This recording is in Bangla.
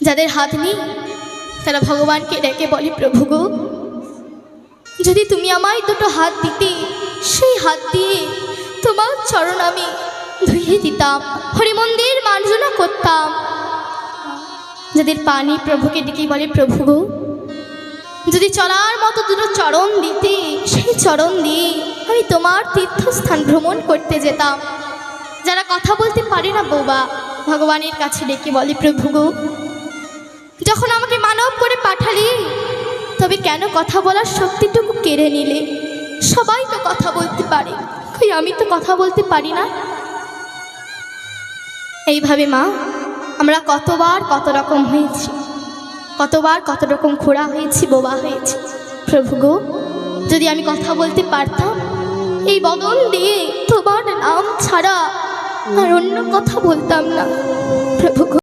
যাদের হাত নেই, তারা ভগবানকে ডেকে বলে, প্রভু গো, যদি তুমি আমায় দুটো হাত দিতে, সেই হাত দিয়ে তোমার চরণ আমি ধুয়ে দিতাম, হরিমন্দির মার্জনা করতাম। যাদের পানি প্রভুকে ডেকে বলে, প্রভু গো, যদি চলার মতো দুটো চরণ দিতে, সেই চরণ দিয়ে আমি তোমার তীর্থস্থান ভ্রমণ করতে যেতাম। যারা কথা বলতে পারে না বৌবা ভগবানের কাছে ডেকে বলে, প্রভু গো পাঠালি? তবে কেন কথা বলার শক্তিটুকু কেড়ে নিলে? সবাই তো কথা বলতে পারে। আমি তো কথা বলতে পারি না? এইভাবে মা, আমরা কতবার কত রকম হয়েছি। কতবার কত রকম খোড়া হয়েছি, বোবা হয়েছি। প্রভু গো, যদি আমি কথা বলতে পারতাম, এই বদন দিয়ে তোমার নাম ছাড়া আর অন্য কথা বলতাম না। প্রভু